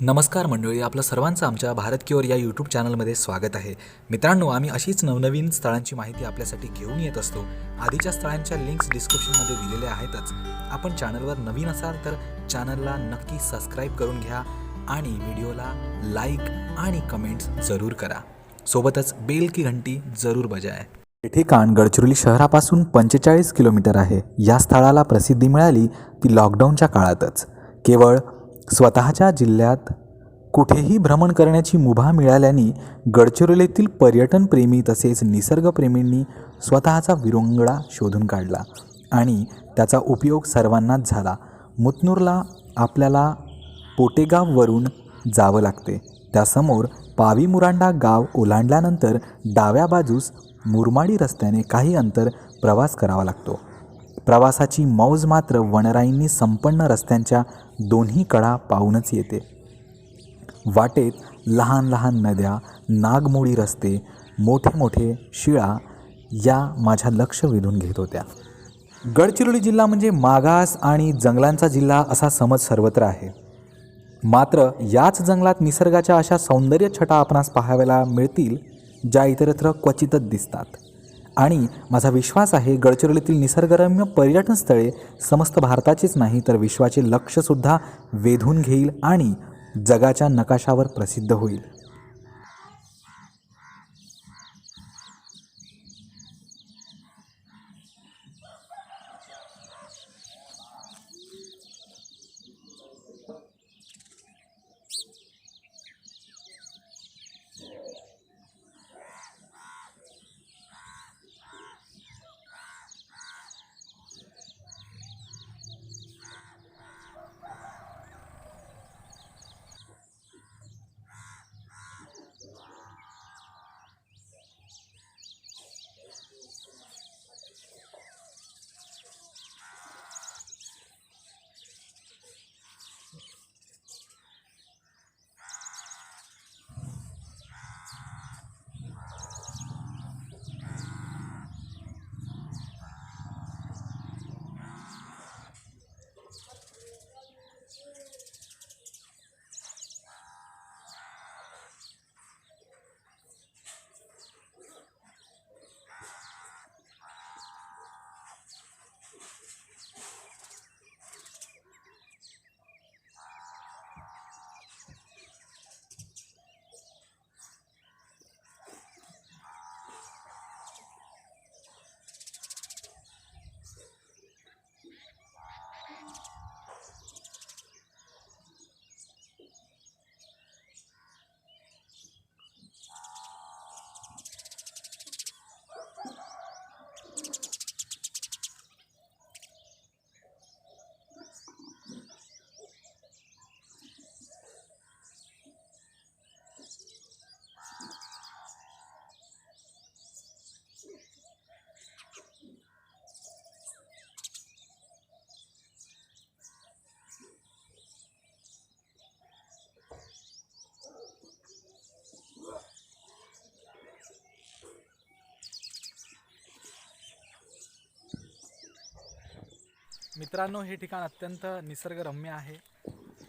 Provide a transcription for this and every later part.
नमस्कार मंडळी आपलं सर्वांचं आमच्या भारत किओर या यूट्यूब चॅनलमध्ये स्वागत आहे. मित्रांनो आम्ही अशीच नवनवीन स्थळांची माहिती आपल्यासाठी घेऊन येत असतो. आधीच्या स्थळांच्या लिंक्स डिस्क्रिप्शनमध्ये दिलेल्या आहेतच. आपण चॅनलवर नवीन असाल तर चॅनलला नक्की सबस्क्राईब करून घ्या आणि व्हिडिओला लाईक आणि कमेंट्स जरूर करा. सोबतच बेल की घंटी जरूर बजाय. हे ठिकाण गडचिरोली शहरापासून पंचेचाळीस किलोमीटर आहे. या स्थळाला प्रसिद्धी मिळाली ती लॉकडाऊनच्या काळातच. केवळ स्वतःच्या जिल्ह्यात कुठेही भ्रमण करण्याची मुभा मिळाल्याने गडचिरोलीतील पर्यटनप्रेमी तसेच निसर्गप्रेमींनी स्वतःचा विरंगुळा शोधून काढला आणि त्याचा उपयोग सर्वांनाच झाला. मुतनूरला आपल्याला पोटेगाववरून जावं लागते. त्यासमोर पावी मुरांडा गाव ओलांडल्यानंतर डाव्या बाजूस मुरमाडी रस्त्याने काही अंतर प्रवास करावा लागतो. प्रवासाची मौज मात्र वनराईंनी संपन्न रस्त्यांच्या दोन्ही कडा पाहूनच येते. वाटेत लहान लहान नद्या नागमोडी रस्ते मोठे मोठे शिळा या माझ्या लक्ष वेधून घेत होत्या. गडचिरोली जिल्हा म्हणजे मागास आणि जंगलांचा जिल्हा असा समज सर्वत्र आहे. मात्र याच जंगलात निसर्गाच्या अशा सौंदर्य छटा आपणास पाहायला मिळतील ज्या इतरत्र क्वचितच दिसतात. आणि माझा विश्वास आहे गडचिरोलीतील निसर्गरम्य पर्यटन स्थळे समस्त भारताचेच नाही तर विश्वाचे लक्षसुद्धा वेधून घेईल आणि जगाच्या नकाशावर प्रसिद्ध होईल. मित्रांनो हे ठिकाण अत्यंत निसर्गरम्य आहे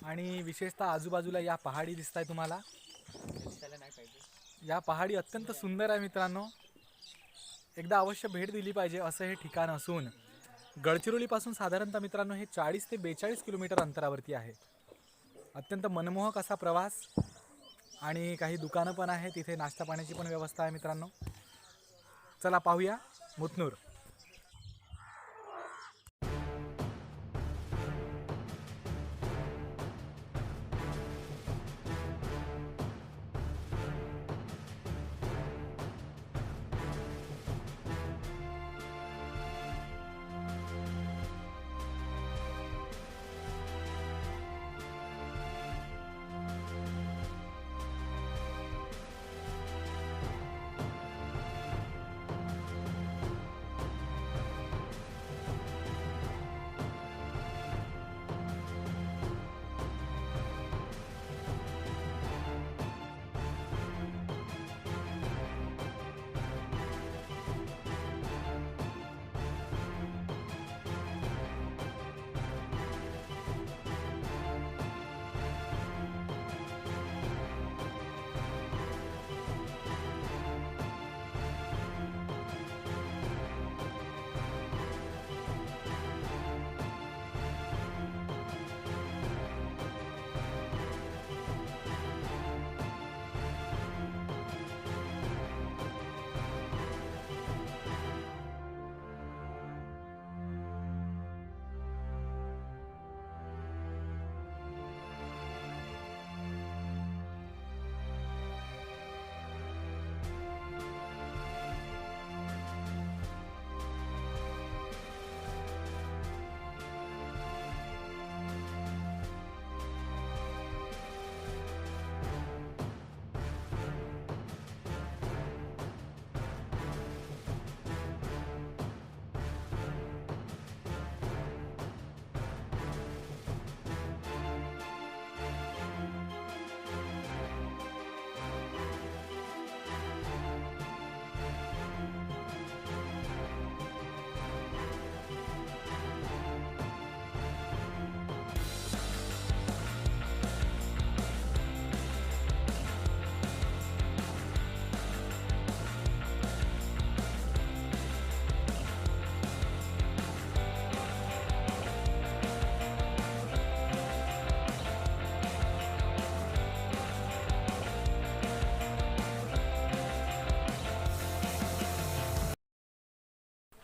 आणि विशेषतः आजूबाजूला या पहाडी दिसत आहे तुम्हाला. या पहाडी अत्यंत सुंदर आहे मित्रांनो. एकदा अवश्य भेट दिली पाहिजे असं हे ठिकाण असून गडचिरोलीपासून साधारणतः मित्रांनो हे चाळीस ते बेचाळीस किलोमीटर अंतरावरती आहे. अत्यंत मनमोहक असा प्रवास आणि काही दुकानं पण आहेत तिथे नाश्ता पाण्याची पण व्यवस्था आहे मित्रांनो. चला पाहूया मुतनूर.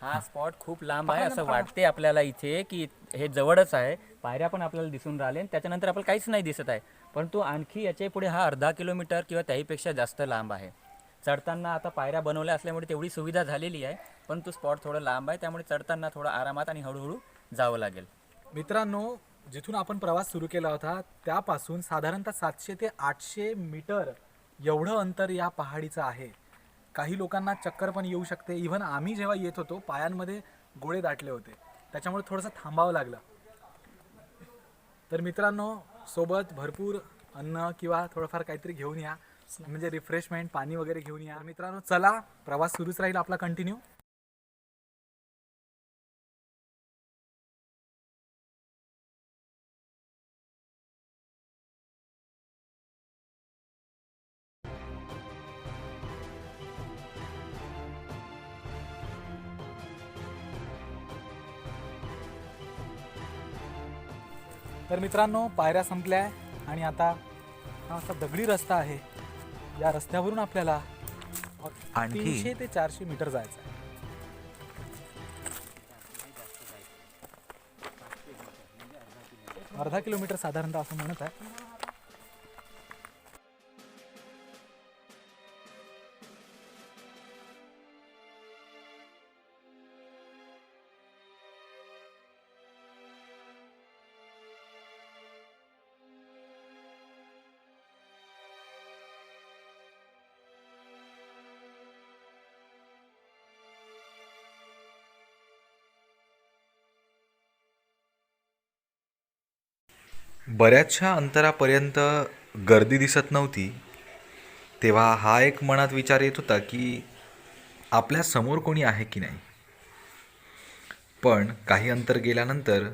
हा स्पॉट खूप लांब आहे असं वाटते आपल्याला इथे की हे जवळच आहे. पायऱ्या पण आपल्याला दिसून राहिले आणि त्याच्यानंतर आपल्याला काहीच नाही दिसत आहे. परंतु आणखी याच्यापुढे हा अर्धा किलोमीटर किंवा त्याहीपेक्षा जास्त लांब आहे. चढताना आता पायऱ्या बनवल्या असल्यामुळे तेवढी सुविधा झालेली आहे पण तो स्पॉट थोडं लांब आहे त्यामुळे चढताना थोडं आरामात आणि हळूहळू जावं लागेल. मित्रांनो जिथून आपण प्रवास सुरू केला होता त्यापासून साधारणतः सातशे ते आठशे मीटर एवढं अंतर या पहाडीचं आहे. काही लोकांना चक्कर पण येऊ शकते. इव्हन आम्ही जेव्हा येत होतो पायांमध्ये गोळे दाटले होते. त्याच्यामुळे थोडंसं थांबावं लागलं. तर मित्रांनो सोबत भरपूर अन्न किंवा थोडंफार काहीतरी घेऊन या. म्हणजे रिफ्रेशमेंट पाणी वगैरे घेऊन या. मित्रांनो चला प्रवास सुरूच राहील आपला कंटिन्यू तर मित्रांनो पायऱ्या संपल्या आहे आणि आता हा असा दगडी रस्ता आहे. या रस्त्यावरून आपल्याला आणखी- तीनशे ते चारशे मीटर जायचं आहे. अर्धा किलोमीटर साधारणतः असं म्हणत आहे. बऱ्याचशा अंतरापर्यंत गर्दी दिसत नव्हती तेव्हा हा एक मनात विचार येत होता की आपल्यासमोर कोणी आहे की नाही. पण काही अंतर गेल्यानंतर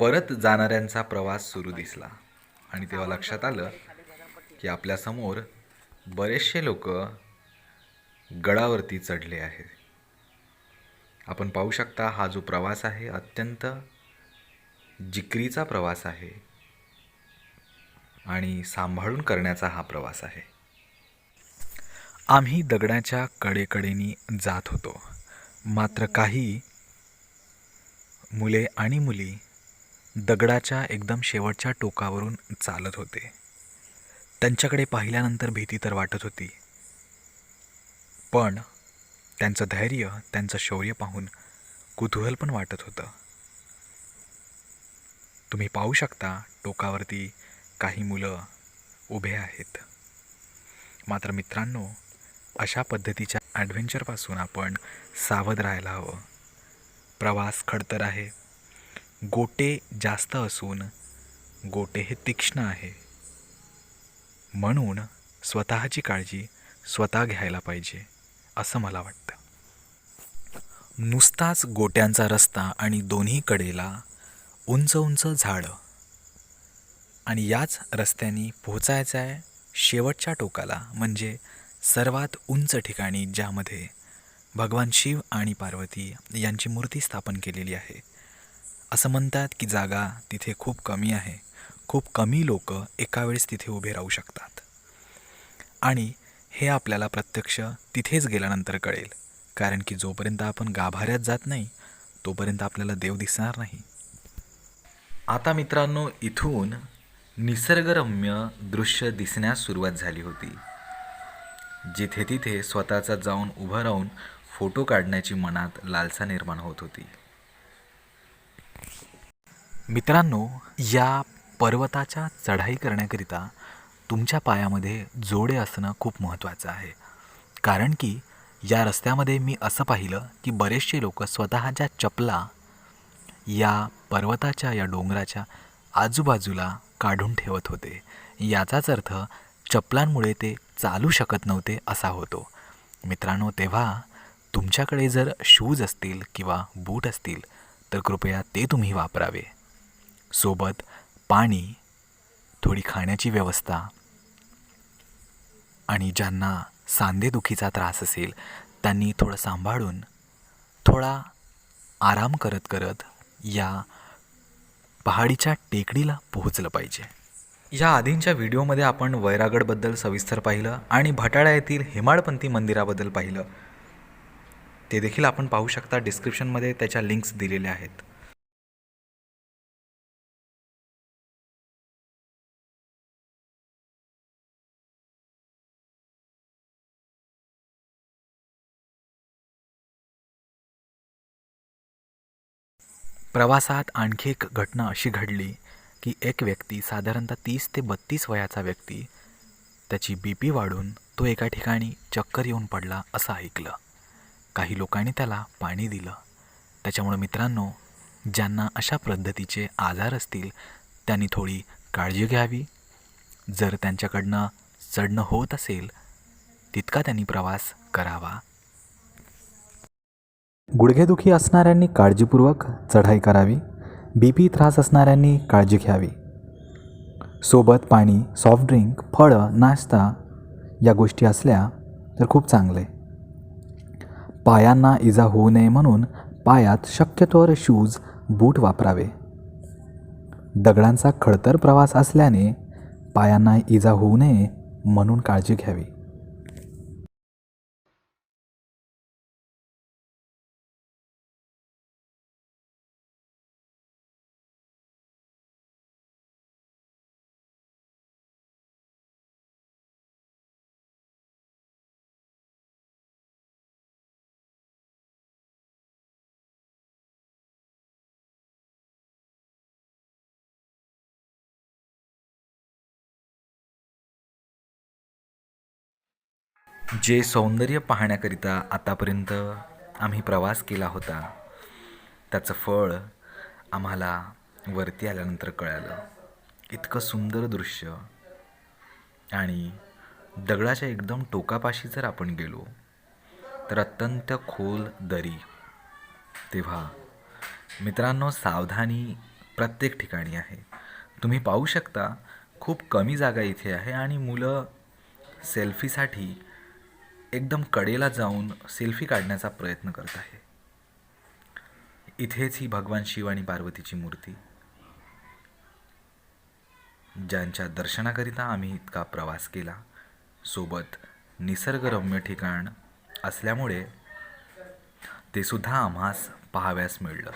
परत जाणाऱ्यांचा प्रवास सुरू दिसला आणि तेव्हा लक्षात आलं की आपल्यासमोर बरेचसे लोक गडावरती चढले आहेत. आपण पाहू शकता हा जो प्रवास आहे अत्यंत जिकरीचा प्रवास आहे आणि सांभाळून करण्याचा हा प्रवास आहे. आम्ही दगडाच्या कडेकडेनी जात होतो. मात्र काही मुले आणि मुली दगडाच्या एकदम शेवटच्या टोकावरून चालत होते. त्यांच्याकडे पाहिल्यानंतर भीती तर वाटत होती. पण त्यांचं धैर्य त्यांचं शौर्य पाहून कुतूहल पण वाटत होतं. तुम्ही पाहू शकता टोकावरती काही मुलं उभे आहेत. मात्र मित्रांनो अशा पद्धतीच्या ॲडव्हेंचरपासून आपण सावध राहायला हवं. प्रवास खडतर आहे. गोटे जास्त असून गोटे हे तीक्ष्ण आहे. म्हणून स्वतःची काळजी स्वतः घ्यायला पाहिजे असं मला वाटतं. नुसताच गोट्यांचा रस्ता आणि दोन्ही कडेला उंच उंच झाडं. आणि याच रस्त्याने पोहोचायचं आहे शेवटच्या टोकाला म्हणजे सर्वात उंच ठिकाणी ज्यामध्ये भगवान शिव आणि पार्वती यांची मूर्ती स्थापन केलेली आहे. असं म्हणतात की जागा तिथे खूप कमी आहे. खूप कमी लोक एका वेळेस तिथे उभे राहू शकतात. आणि हे आपल्याला प्रत्यक्ष तिथेच गेल्यानंतर कळेल. कारण की जोपर्यंत आपण गाभाऱ्यात जात नाही तोपर्यंत आपल्याला देव दिसणार नाही. आता मित्रांनो इथून निसर्गरम्य दृश्य दिसण्यास सुरुवात झाली होती. जिथे तिथे स्वतःचा जाऊन उभं राहून फोटो काढण्याची मनात लालसा निर्माण होत होती. मित्रांनो या पर्वताच्या चढाई करण्याकरिता तुमच्या पायामध्ये जोडे असणं खूप महत्त्वाचं आहे. कारण की या रस्त्यामध्ये मी असं पाहिलं की बरेचसे लोक स्वतःच्या चपला या पर्वताच्या या डोंगराच्या आजूबाजूला काढून ठेवत होते. याचाच अर्थ चपलांमुळे ते चालू शकत नव्हते असा होतो. मित्रांनो तेव्हा तुमच्याकडे जर शूज असतील किंवा बूट असतील तर कृपया ते तुम्ही वापरावे. सोबत पाणी थोडी खाण्याची व्यवस्था आणि ज्यांना सांधेदुखीचा त्रास असेल त्यांनी थोडं सांभाळून थोडा आराम करत करत या पहाडीच्या टेकडीला पोहोचलं पाहिजे. या आधींच्या व्हिडिओमध्ये आपण वैरागडबद्दल सविस्तर पाहिलं आणि भटाळा येथील हेमाडपंथी मंदिराबद्दल पाहिलं. ते देखील आपण पाहू शकता डिस्क्रिप्शनमध्ये त्याच्या लिंक्स दिलेल्या आहेत. प्रवासात आणखी एक घटना अशी घडली की एक व्यक्ती साधारणतः तीस ते बत्तीस वयाचा व्यक्ती त्याची बी पी वाढून तो एका ठिकाणी चक्कर येऊन पडला असं ऐकलं. काही लोकांनी त्याला पाणी दिलं. त्याच्यामुळं मित्रांनो ज्यांना अशा पद्धतीचे आजार असतील त्यांनी थोडी काळजी घ्यावी. जर त्यांच्याकडनं चढणं होत असेल तितका त्यांनी प्रवास करावा. गुडघेदुखी असणाऱ्यांनी काळजीपूर्वक चढाई करावी. बी पी त्रास असणाऱ्यांनी काळजी घ्यावी. सोबत पाणी सॉफ्ट ड्रिंक फळं नाश्ता या गोष्टी असल्या तर खूप चांगले. पायांना इजा होऊ नये म्हणून पायात शक्यतोवर शूज बूट वापरावे. दगडांचा खडतर प्रवास असल्याने पायांना इजा होऊ नये म्हणून काळजी घ्यावी. जे सौंदर्य पाहण्याकरिता आतापर्यंत आम्ही प्रवास केला होता त्याचं फळ आम्हाला वरती आल्यानंतर कळालं. इतकं सुंदर दृश्य आणि दगडाच्या एकदम टोकापाशी जर आपण गेलो तर अत्यंत खोल दरी. तेव्हा मित्रांनो सावधानी प्रत्येक ठिकाणी आहे. तुम्ही पाहू शकता खूप कमी जागा इथे आहे आणि मुलं सेल्फीसाठी एकदम कडेला जाऊन सेल्फी काढण्याचा प्रयत्न करत आहे. इथेच ही भगवान शिव आणि पार्वतीची मूर्ती. ज्यांच्या दर्शनाकरिता आम्ही इतका प्रवास केला सोबत निसर्गरम्य ठिकाण असल्यामुळे ते सुद्धा आम्हास पाहाव्यास मिळलं.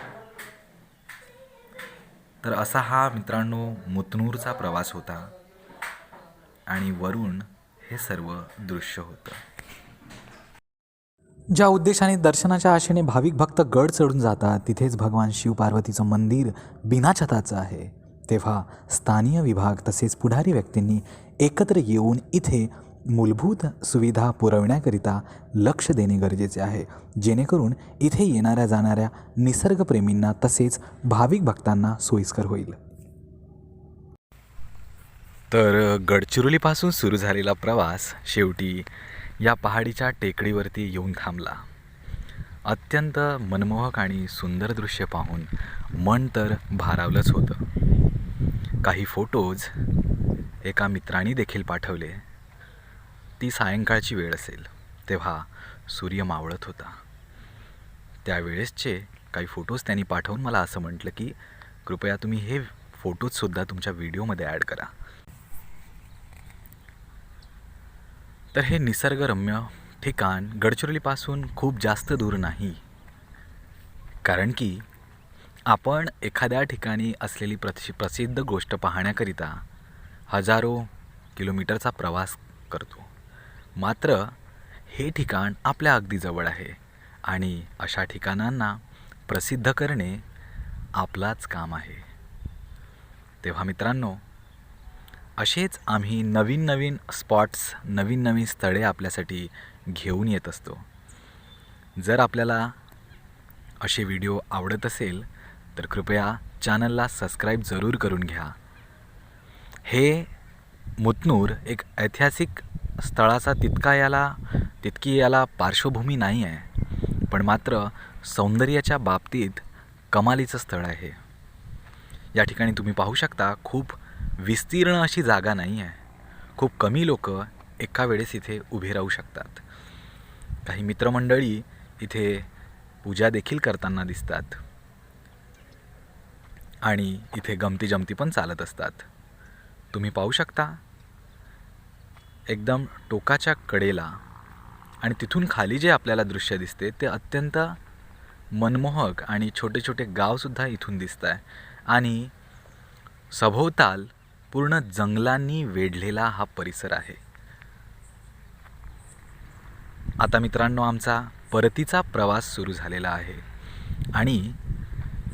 तर असा हा मित्रांनो मुतनूरचा प्रवास होता आणि वरून हे सर्व दृश्य होतं. ज्या उद्देशाने दर्शनाच्या आशेने भाविक भक्त गड चढून जातात तिथेच भगवान शिव पार्वतीचं मंदिर बिना छताचं आहे. तेव्हा स्थानीय विभाग तसेच पुढारी व्यक्तींनी एकत्र येऊन इथे मूलभूत सुविधा पुरवण्याकरिता लक्ष देणे गरजेचे आहे. जेणेकरून इथे येणाऱ्या जाणाऱ्या निसर्गप्रेमींना तसेच भाविक भक्तांना सोयीस्कर होईल. तर गडचिरोलीपासून सुरू झालेला प्रवास शेवटी या पहाडीच्या टेकडीवरती येऊन थांबला. अत्यंत मनमोहक आणि सुंदर दृश्य पाहून मन तर भारावलंच होतं. काही फोटोज एका मित्राने देखील पाठवले. ती सायंकाळची वेळ असेल तेव्हा सूर्य मावळत होता. त्यावेळेसचे काही फोटोज त्यांनी पाठवून मला असं म्हटलं की कृपया तुम्ही हे फोटोजसुद्धा तुमच्या व्हिडिओमध्ये ॲड करा. तर हे निसर्गरम्य ठिकाण गडचिरोलीपासून खूप जास्त दूर नाही. कारण की आपण एखाद्या ठिकाणी असलेली प्रसि प्रसिद्ध गोष्ट पाहण्याकरिता हजारो किलोमीटरचा प्रवास करतो. मात्र हे ठिकाण आपल्या अगदी जवळ आहे आणि अशा ठिकाणांना प्रसिद्ध करणे आपलाच काम आहे. तेव्हा मित्रांनो असेच आम्ही नवीन नवीन स्पॉट्स नवीन नवीन स्थळे आपल्यासाठी घेऊन येत असतो. जर आपल्याला असे व्हिडिओ आवडत असेल तर कृपया चॅनलला सबस्क्राईब जरूर करून घ्या. हे मुतनूर एक ऐतिहासिक स्थळाचा तितका याला तितकी याला पार्श्वभूमी नाही आहे पण मात्र सौंदर्याच्या बाबतीत कमालीचं स्थळ आहे. या ठिकाणी तुम्ही पाहू शकता खूप विस्तीर्ण अशी जागा नाही आहे. खूप कमी लोक एका वेळेस इथे उभे राहू शकतात. काही मित्रमंडळी इथे पूजा देखील करताना दिसतात. आणि इथे गमती जमती पण चालत असतात. तुम्ही पाहू शकता. एकदम टोकाच्या कडेला आणि तिथून खाली जे आपल्याला दृश्य दिसते ते अत्यंत मनमोहक आणि छोटे छोटे गावसुद्धा इथून दिसत आहे आणि सभोवताल पूर्ण जंगलांनी वेढलेला हा परिसर आहे. आता मित्रांनो आमचा परतीचा प्रवास सुरू झालेला आहे. आणि